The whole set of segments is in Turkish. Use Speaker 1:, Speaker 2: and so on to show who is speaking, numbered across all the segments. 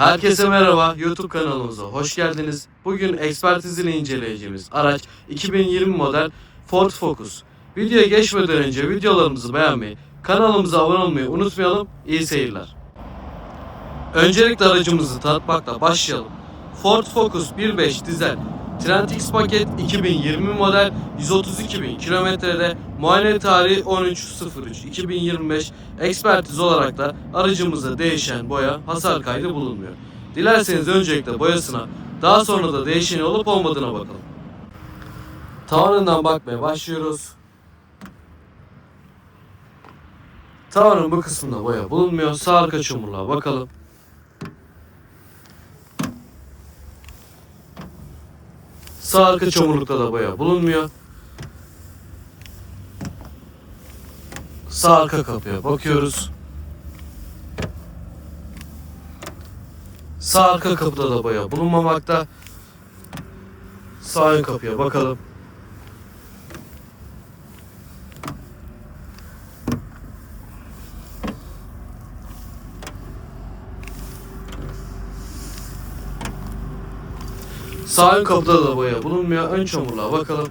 Speaker 1: Herkese merhaba YouTube kanalımıza hoş geldiniz. Bugün ekspertizini inceleyeceğimiz araç 2020 model Ford Focus. Videoya geçmeden önce videolarımızı beğenmeyi, kanalımıza abone olmayı unutmayalım. İyi seyirler. Öncelikle aracımızı tanıtmakla başlayalım. Ford Focus 1.5 dizel Trend paket 2020 model 132 bin kilometrede muayene tarihi 13.03.2025 ekspertiz olarak da aracımızda değişen boya hasar kaydı bulunmuyor. Dilerseniz öncelikle boyasına daha sonra da değişeni olup olmadığına bakalım. Tavanından bakmaya başlıyoruz. Tavanın bu kısmında boya bulunmuyor. Sağ arka çamurluğa bakalım. Sağ arka çamurlukta da boya bulunmuyor. Sağ arka kapıya bakıyoruz. Sağ arka kapıda da boya bulunmamakta. Sağ ön kapıya bakalım. Sağ ön kapıda da boya bulunmuyor. Ön çamurluğa bakalım.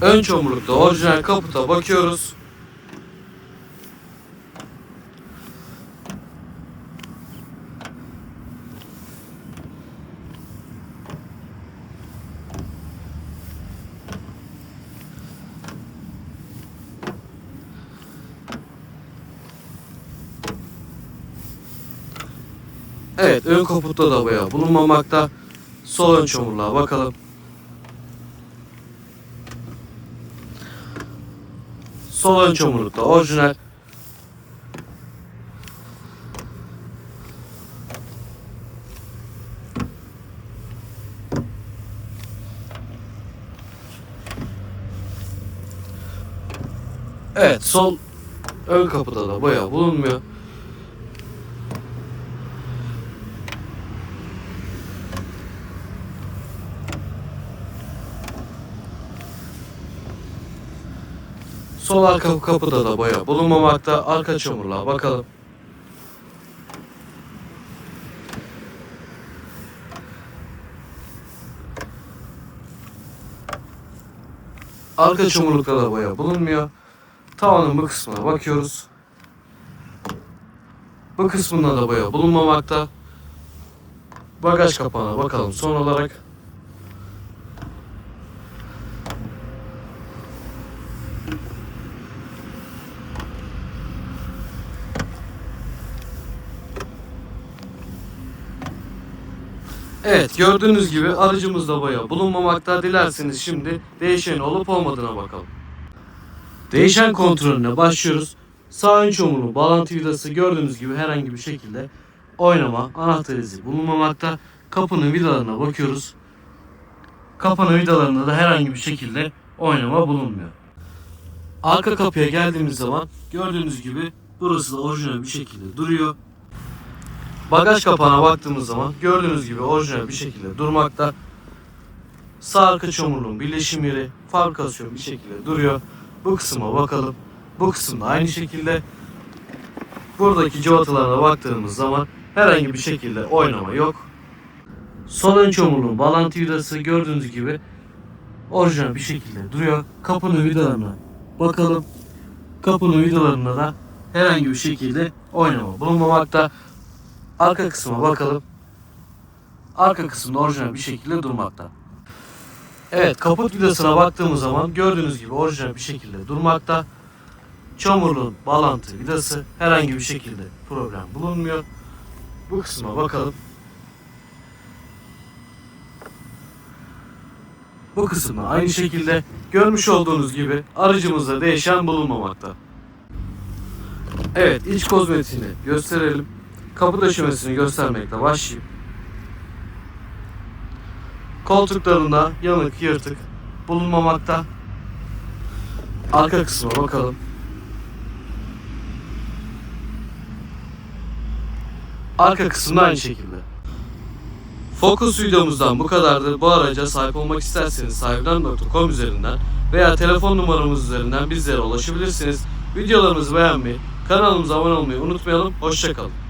Speaker 1: Ön çamurlukta orijinal kaputa bakıyoruz. Evet ön kaputta da boya bulunmamakta. Sol ön çamurluğa bakalım. Sol ön çamurlukta orijinal. Evet sol ön kapıda da boya bulunmuyor. Sol arka kapıda da boya bulunmamakta. Arka çamurluğa bakalım. Arka çamurlukta da boya bulunmuyor. Tavanın bu kısmına bakıyoruz. Bu kısmında da boya bulunmamakta. Bagaj kapağına bakalım son olarak. Evet gördüğünüz gibi aracımızda boya bulunmamakta. Dilerseniz şimdi değişen olup olmadığına bakalım. Değişen kontrolüne başlıyoruz. Sağ ön çamurlu bağlantı vidası gördüğünüz gibi herhangi bir şekilde oynama anahtar izi bulunmamakta. Kapının vidalarına bakıyoruz. Kapının vidalarında da herhangi bir şekilde oynama bulunmuyor. Arka kapıya geldiğimiz zaman gördüğünüz gibi burası da orijinal bir şekilde duruyor. Bagaj kapağına baktığımız zaman gördüğünüz gibi orijinal bir şekilde durmakta. Sağ arka çamurluğun birleşim yeri fabrikasyon bir şekilde duruyor. Bu kısma bakalım. Bu kısımda aynı şekilde. Buradaki cıvatalarına baktığımız zaman herhangi bir şekilde oynama yok. Sol ön çamurluğun bağlantı vidası gördüğünüz gibi orijinal bir şekilde duruyor. Kapının vidalarına bakalım. Kapının vidalarında da herhangi bir şekilde oynama bulunmamakta. Arka kısma bakalım. Arka kısımda orijinal bir şekilde durmakta. Evet kaput vidasına baktığımız zaman gördüğünüz gibi orijinal bir şekilde durmakta. Çamurluğun bağlantı vidası herhangi bir şekilde problem bulunmuyor. Bu kısma bakalım. Bu kısımda aynı şekilde görmüş olduğunuz gibi aracımızda değişen bulunmamakta. Evet iç kozmetiğini gösterelim. Kapı döşemesini göstermekle başlayayım. Koltuklarında yanık yırtık bulunmamakta. Arka kısma bakalım. Arka kısımda aynı şekilde. Focus videomuzdan bu kadardı. Bu araca sahip olmak isterseniz sahiplen.com üzerinden veya telefon numaramız üzerinden bizlere ulaşabilirsiniz. Videolarımızı beğenmeyi, kanalımıza abone olmayı unutmayalım. Hoşçakalın.